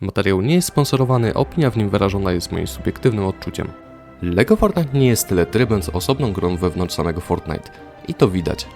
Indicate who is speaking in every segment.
Speaker 1: Materiał nie jest sponsorowany, opinia w nim wyrażona jest moim subiektywnym odczuciem. LEGO Fortnite nie jest tyle trybem z osobną grą wewnątrz samego Fortnite. I to widać.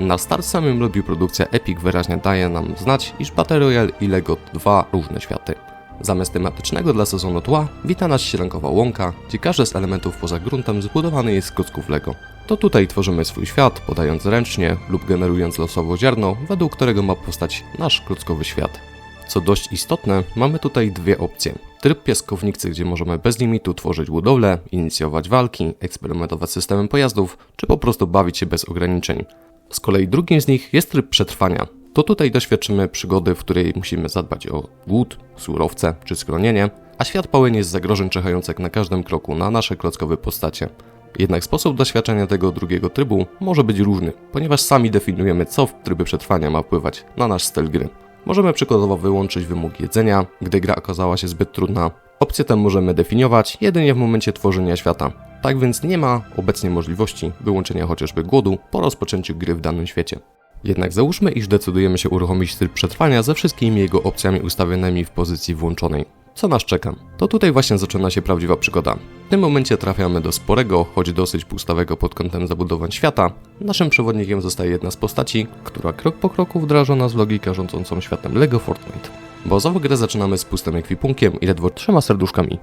Speaker 1: Na start samym lubi produkcja Epic wyraźnie daje nam znać, iż Battle Royale i LEGO dwa różne światy. Zamiast tematycznego dla sezonu tła, wita nas sielankowa łąka, gdzie każdy z elementów poza gruntem zbudowany jest z klocków LEGO. To tutaj tworzymy swój świat, podając ręcznie lub generując losowo ziarno, według którego ma powstać nasz klockowy świat. Co dość istotne, mamy tutaj dwie opcje. Tryb piaskownicy, gdzie możemy bez limitu tworzyć budowle, inicjować walki, eksperymentować systemem pojazdów, czy po prostu bawić się bez ograniczeń. Z kolei drugim z nich jest tryb przetrwania. To tutaj doświadczymy przygody, w której musimy zadbać o głód, surowce czy schronienie, a świat pełen jest zagrożeń czekających na każdym kroku na nasze klockowe postacie. Jednak sposób doświadczenia tego drugiego trybu może być różny, ponieważ sami definiujemy, co w trybie przetrwania ma wpływać na nasz styl gry. Możemy przykładowo wyłączyć wymóg jedzenia, gdy gra okazała się zbyt trudna. Opcję tę możemy definiować jedynie w momencie tworzenia świata. Tak więc nie ma obecnie możliwości wyłączenia chociażby głodu po rozpoczęciu gry w danym świecie. Jednak załóżmy, iż decydujemy się uruchomić tryb przetrwania ze wszystkimi jego opcjami ustawionymi w pozycji włączonej. Co nas czeka? To tutaj właśnie zaczyna się prawdziwa przygoda. W tym momencie trafiamy do sporego, choć dosyć pustawego pod kątem zabudowań świata. Naszym przewodnikiem zostaje jedna z postaci, która krok po kroku wdraża nas w logikę rządzącą światem LEGO Fortnite. Bazową grę zaczynamy z pustym ekwipunkiem i ledwo trzema serduszkami,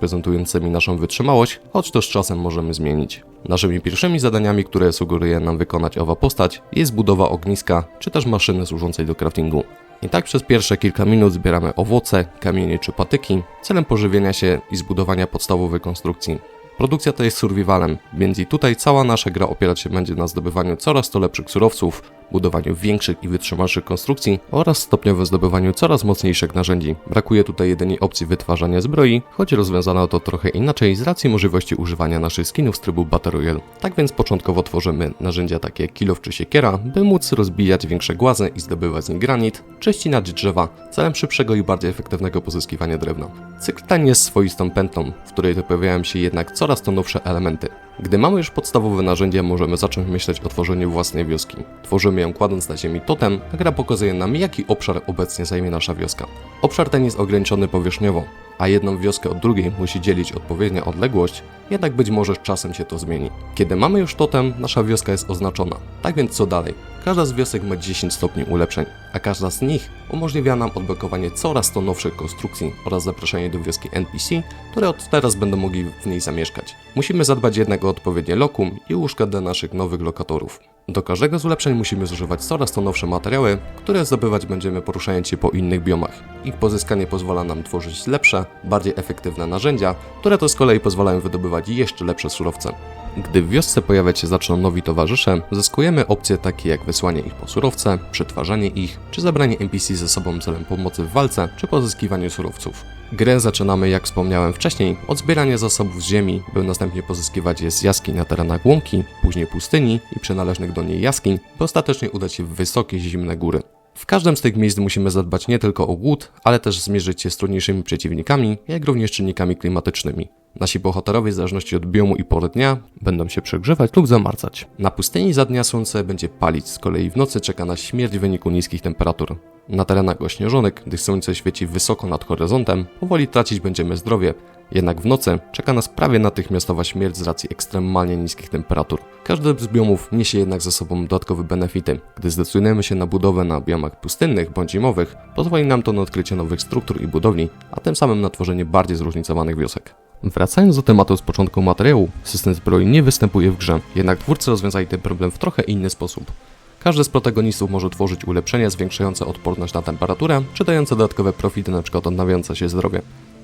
Speaker 1: prezentującymi naszą wytrzymałość, choć to z czasem możemy zmienić. Naszymi pierwszymi zadaniami, które sugeruje nam wykonać owa postać, jest budowa ogniska, czy też maszyny służącej do craftingu. I tak przez pierwsze kilka minut zbieramy owoce, kamienie czy patyki, celem pożywienia się i zbudowania podstawowej konstrukcji. Produkcja to jest survivalem, więc i tutaj cała nasza gra opierać się będzie na zdobywaniu coraz to lepszych surowców, budowaniu większych i wytrzymalszych konstrukcji oraz stopniowym zdobywaniu coraz mocniejszych narzędzi. Brakuje tutaj jedynie opcji wytwarzania zbroi, choć rozwiązano to trochę inaczej z racji możliwości używania naszych skinów z trybu Battle Royale. Tak więc początkowo tworzymy narzędzia takie jak kilof czy siekiera, by móc rozbijać większe głazy i zdobywać z nich granit, czy ścinać drzewa, celem szybszego i bardziej efektywnego pozyskiwania drewna. Cykl ten jest swoistą pętlą, w której pojawiają się jednak coraz to nowsze elementy. Gdy mamy już podstawowe narzędzia, możemy zacząć myśleć o tworzeniu własnej wioski. Tworzymy kładąc na ziemi totem, gra pokazuje nam, jaki obszar obecnie zajmie nasza wioska. Obszar ten jest ograniczony powierzchniowo, a jedną wioskę od drugiej musi dzielić odpowiednia odległość, jednak być może czasem się to zmieni. Kiedy mamy już totem, nasza wioska jest oznaczona. Tak więc co dalej? Każda z wiosek ma 10 stopni ulepszeń, a każda z nich umożliwia nam odblokowanie coraz to nowszych konstrukcji oraz zaproszenie do wioski NPC, które od teraz będą mogli w niej zamieszkać. Musimy zadbać jednak o odpowiednie lokum i łóżka dla naszych nowych lokatorów. Do każdego z ulepszeń musimy zużywać coraz to nowsze materiały, które zdobywać będziemy poruszając się po innych biomach. Ich pozyskanie pozwala nam tworzyć lepsze, bardziej efektywne narzędzia, które to z kolei pozwalają wydobywać jeszcze lepsze surowce. Gdy w wiosce pojawiać się zaczną nowi towarzysze, zyskujemy opcje takie jak wysłanie ich po surowce, przetwarzanie ich, czy zabranie NPC ze sobą celem pomocy w walce, czy pozyskiwaniu surowców. Grę zaczynamy, jak wspomniałem wcześniej, od zbierania zasobów z ziemi, by następnie pozyskiwać je z jaskiń na terenach łąki, później pustyni i przynależnych do niej jaskiń, by ostatecznie udać się w wysokie, zimne góry. W każdym z tych miejsc musimy zadbać nie tylko o głód, ale też zmierzyć się z trudniejszymi przeciwnikami, jak również czynnikami klimatycznymi. Nasi bohaterowie, w zależności od biomu i pory dnia, będą się przegrzewać lub zamarzać. Na pustyni za dnia słońce będzie palić, z kolei w nocy czeka nas śmierć w wyniku niskich temperatur. Na terenach ośnieżonych, gdy słońce świeci wysoko nad horyzontem, powoli tracić będziemy zdrowie, jednak w nocy czeka nas prawie natychmiastowa śmierć z racji ekstremalnie niskich temperatur. Każdy z biomów niesie jednak ze sobą dodatkowe benefity. Gdy zdecydujemy się na budowę na biomach pustynnych bądź zimowych, pozwoli nam to na odkrycie nowych struktur i budowli, a tym samym na tworzenie bardziej zróżnicowanych wiosek. Wracając do tematu z początku materiału, system zbroi nie występuje w grze, jednak twórcy rozwiązali ten problem w trochę inny sposób. Każdy z protagonistów może tworzyć ulepszenia zwiększające odporność na temperaturę, czy dające dodatkowe profity, np. odnawiające się zdrowie.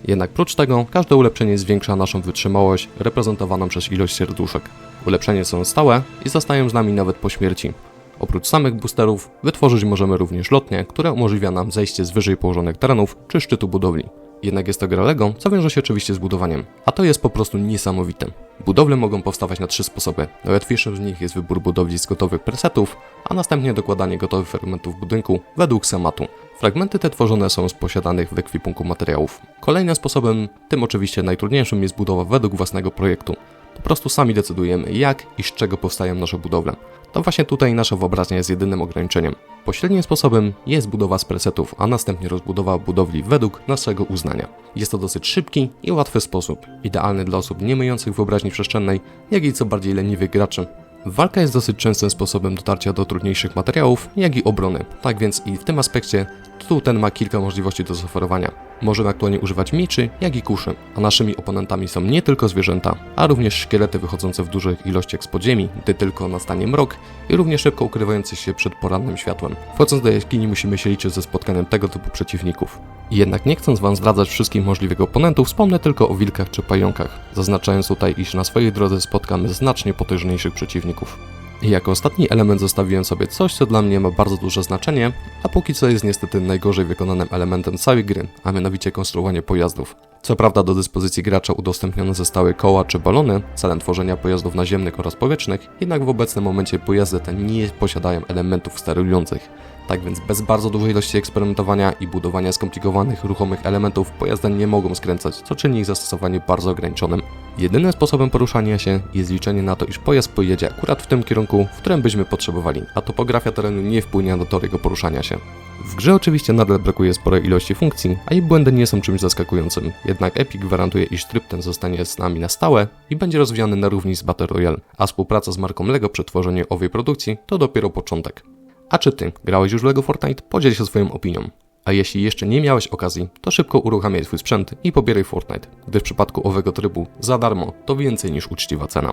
Speaker 1: Jednak prócz tego, każde ulepszenie zwiększa naszą wytrzymałość, reprezentowaną przez ilość serduszek. Ulepszenia są stałe i zostają z nami nawet po śmierci. Oprócz samych boosterów, wytworzyć możemy również lotnie, które umożliwia nam zejście z wyżej położonych terenów czy szczytu budowli. Jednak jest to gra LEGO, co wiąże się oczywiście z budowaniem, a to jest po prostu niesamowite. Budowle mogą powstawać na trzy sposoby. Najłatwiejszym z nich jest wybór budowli z gotowych presetów, a następnie dokładanie gotowych fragmentów budynku według schematu. Fragmenty te tworzone są z posiadanych w ekwipunku materiałów. Kolejnym sposobem, tym oczywiście najtrudniejszym, jest budowa według własnego projektu. Po prostu sami decydujemy, jak i z czego powstają nasze budowle. To właśnie tutaj nasza wyobraźnia jest jedynym ograniczeniem. Pośrednim sposobem jest budowa z presetów, a następnie rozbudowa budowli według naszego uznania. Jest to dosyć szybki i łatwy sposób, idealny dla osób nie myjących wyobraźni przestrzennej, jak i co bardziej leniwych graczy. Walka jest dosyć częstym sposobem dotarcia do trudniejszych materiałów, jak i obrony. Tak więc i w tym aspekcie tytuł ten ma kilka możliwości do zaoferowania. Możemy aktualnie używać mieczy, jak i kuszy, a naszymi oponentami są nie tylko zwierzęta, a również szkielety wychodzące w dużych ilościach z podziemi, gdy tylko nastanie mrok i równie szybko ukrywające się przed porannym światłem. Wchodząc do jaskini musimy się liczyć ze spotkaniem tego typu przeciwników. Jednak nie chcąc Wam zdradzać wszystkich możliwych oponentów, wspomnę tylko o wilkach czy pająkach, zaznaczając tutaj, iż na swojej drodze spotkamy znacznie potężniejszych przeciwników. I jako ostatni element zostawiłem sobie coś, co dla mnie ma bardzo duże znaczenie, a póki co jest niestety najgorzej wykonanym elementem całej gry, a mianowicie konstruowanie pojazdów. Co prawda do dyspozycji gracza udostępnione zostały koła czy balony celem tworzenia pojazdów naziemnych oraz powietrznych, jednak w obecnym momencie pojazdy te nie posiadają elementów sterylujących. Tak więc bez bardzo dużej ilości eksperymentowania i budowania skomplikowanych, ruchomych elementów pojazdy nie mogą skręcać, co czyni ich zastosowanie bardzo ograniczonym. Jedynym sposobem poruszania się jest liczenie na to, iż pojazd pojedzie akurat w tym kierunku, w którym byśmy potrzebowali, a topografia terenu nie wpłynie na tor jego poruszania się. W grze oczywiście nadal brakuje sporej ilości funkcji, a jej błędy nie są czymś zaskakującym, jednak Epic gwarantuje, iż tryb ten zostanie z nami na stałe i będzie rozwijany na równi z Battle Royale, a współpraca z marką LEGO przy tworzeniu owej produkcji to dopiero początek. A czy ty grałeś już w LEGO Fortnite? Podziel się swoją opinią. A jeśli jeszcze nie miałeś okazji, to szybko uruchamiaj swój sprzęt i pobieraj Fortnite, gdyż w przypadku owego trybu za darmo to więcej niż uczciwa cena.